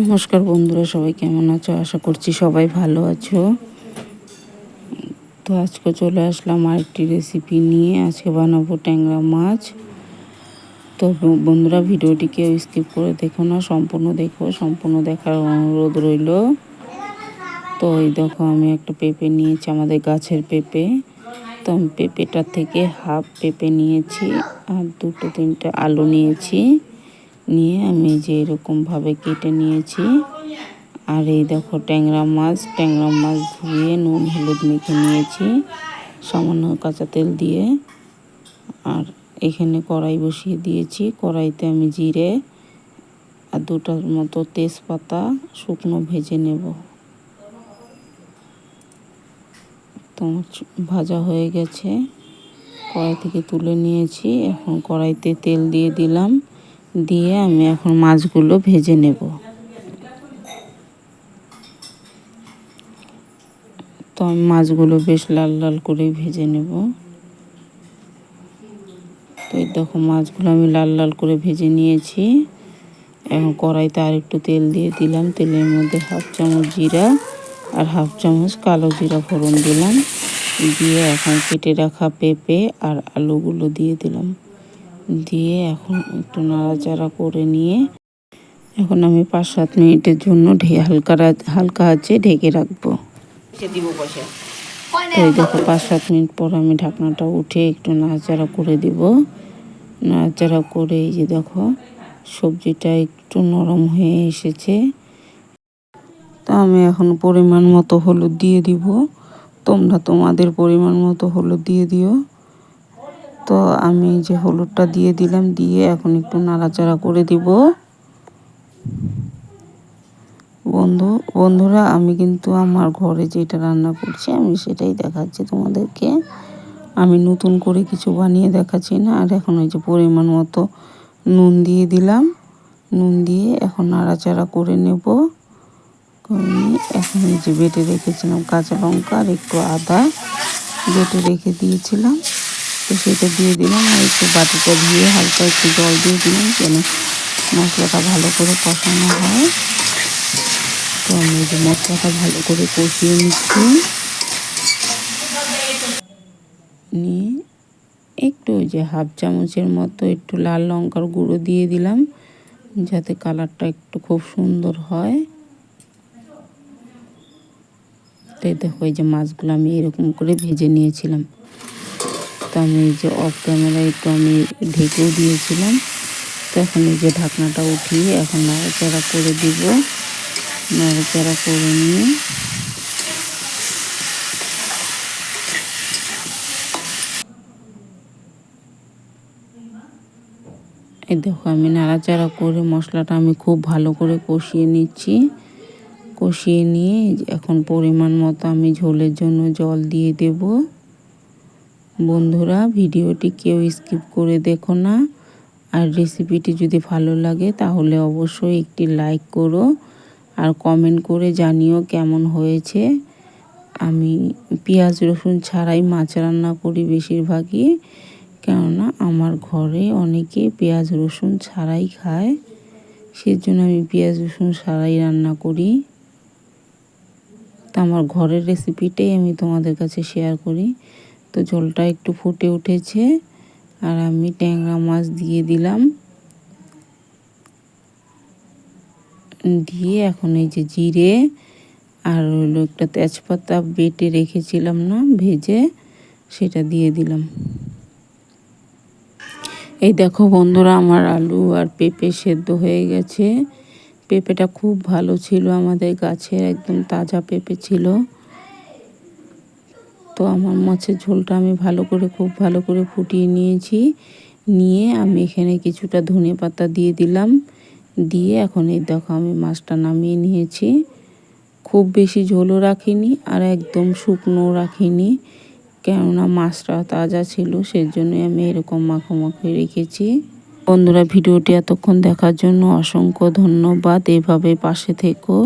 নমস্কার বন্ধুরা, সবাই কেমন আছো? আশা করছি সবাই ভালো আছো। তো আজকে চলে আসলাম আরেকটি রেসিপি নিয়ে। আজকে বানাবো ট্যাংরা মাছ। তো বন্ধুরা ভিডিওটি কেউ স্কিপ করে দেখো না, সম্পূর্ণ দেখো। সম্পূর্ণ দেখার অনুরোধ রইল। তো এই দেখো, আমি একটা পেঁপে নিয়েছি, আমাদের গাছের পেঁপে। তো আমি পেঁপেটার থেকে হাফ পেঁপে নিয়েছি আর দুটো তিনটে আলু নিয়েছি। নিয়ে আমি যে এরকমভাবে কেটে নিয়েছি। আর এই দেখো ট্যাংরা মাছ ট্যাংরা মাছ ধুয়ে নুন, হলুদ মেখে নিয়েছি, সামান্য কাঁচা তেল দিয়ে। আর এখানে কড়াই বসিয়ে দিয়েছি। কড়াইতে আমি জিরে আর দুটার মতো তেজপাতা শুকনো ভেজে নেব। তোমার ভাজা হয়ে গেছে। কড়াই থেকে তুলে নিয়েছি। এখন কড়াইতে তেল দিয়ে দিলাম। দিয়ে আমি এখন মাছগুলো ভেজে নেব। তো আমি মাছগুলো বেশ লাল লাল করে ভেজে নেব। তো এই দেখো মাছগুলো আমি লাল লাল করে ভেজে নিয়েছি। এখন কড়াইতে আর একটু তেল দিয়ে দিলাম। তেলের মধ্যে হাফ চামচ জিরা আর হাফ চামচ কালো জিরা ফোড়ন দিলাম। দিয়ে এখন কেটে রাখা পেঁপে আর আলুগুলো দিয়ে দিলাম। দিয়ে এখন একটু নাড়াচাড়া করে নিয়ে এখন আমি পাঁচ সাত মিনিটের জন্য ঢে হালকা হালকা আছে ঢেকে রাখব। দিব বসে এই দেখো পাঁচ সাত মিনিট পর আমি ঢাকনাটা উঠে একটু নাড়াচাড়া করে দিব। নাড়াচাড়া করে এই যে দেখো সবজিটা একটু নরম হয়ে এসেছে। তা আমি এখন পরিমাণ মতো হলুদ দিয়ে দিব। তোমরা তোমাদের পরিমাণ মতো হলুদ দিয়ে দিও। তো আমি যে হলুদটা দিয়ে দিলাম, দিয়ে এখন একটু নাড়াচাড়া করে দিব। বন্ধু, বন্ধুরা, আমি কিন্তু আমার ঘরে যেটা রান্না করছি, আমি সেটাই দেখাচ্ছি তোমাদেরকে। আমি নতুন করে কিছু বানিয়ে দেখাচ্ছি না, আর এখন ওই যে পরিমাণ মতো নুন দিয়ে দিলাম। নুন দিয়ে এখন নাড়াচাড়া করে নেব। এখন এই যে বেটে রেখেছিলাম কাঁচা লঙ্কা আর একটু আদা বেটে রেখে দিয়েছিলাম। তো সেটা দিয়ে দিলাম একটু বাটিটা দিয়ে হালকা একটু জল দিয়ে দিলাম যেন মশলাটা ভালো করে কষানো হয়। তো আমি যে মশলাটা ভালো করে কষিয়ে নিচ্ছি। নিয়ে একটু ওই যে হাফ চামচের মতো একটু লাল লঙ্কার গুঁড়ো দিয়ে দিলাম যাতে কালারটা একটু খুব সুন্দর হয়। তো দেখো এই যে মাছগুলো আমি এরকম করে ভেজে নিয়েছিলাম। আমি এই যে অফ ক্যামেরা একটু আমি ঢেকেও দিয়েছিলাম। তো এখন এই যে ঢাকনাটা উঠিয়ে এখন নাড়াচাড়া করে দিব। নাড়াচাড়া করে নিয়ে। এই দেখো আমি নাড়াচাড়া করে মশলাটা আমি খুব ভালো করে কষিয়ে নিচ্ছি। কষিয়ে নিয়ে এখন পরিমাণ মতো আমি ঝোলের জন্য জল দিয়ে দেবো। বন্ধুরা, ভিডিওটি কেউ স্কিপ করে দেখো না। আর রেসিপিটি যদি ভালো লাগে, তাহলে অবশ্যই একটি লাইক করো আর কমেন্ট করে জানিও কেমন হয়েছে। আমি পেঁয়াজ, রসুন ছাড়াই মাছ রান্না করি বেশিরভাগই, কেননা আমার ঘরে অনেকে পেঁয়াজ, রসুন ছাড়াই খায়। সেজন্য আমি পেঁয়াজ, রসুন ছাড়াই রান্না করি। তা আমার ঘরের রেসিপিটাই আমি তোমাদের কাছে শেয়ার করি। তো ঝোলটা একটু ফুটে উঠেছে আর আমি ট্যাংরা মাছ দিয়ে দিলাম। দিয়ে এখন এই যে জিরে আর হলো একটা তেজপাতা বেটে রেখেছিলাম না, ভেজে সেটা দিয়ে দিলাম। এই দেখো বন্ধুরা, আমার আলু আর পেঁপে সেদ্ধ হয়ে গেছে। পেঁপেটা খুব ভালো ছিল আমাদের গাছের একদম তাজা পেঁপে ছিল। তো আমার মাছের ঝোলটা আমি ভালো করে, খুব ভালো করে ফুটিয়ে নিয়েছি। নিয়ে আমি এখানে কিছুটা ধনে পাতা দিয়ে দিলাম। দিয়ে এখন এই দেখো আমি মাছটা নামিয়ে নিয়েছি। খুব বেশি ঝোলও রাখিনি আর একদম শুকনো রাখিনি। কেননা মাছটা তাজা ছিল, সেজন্যই আমি এরকম মাখো মাখো রেখেছি। বন্ধুরা, ভিডিওটি এতক্ষণ দেখার জন্য অসংখ্য ধন্যবাদ। এভাবে পাশে থেকো।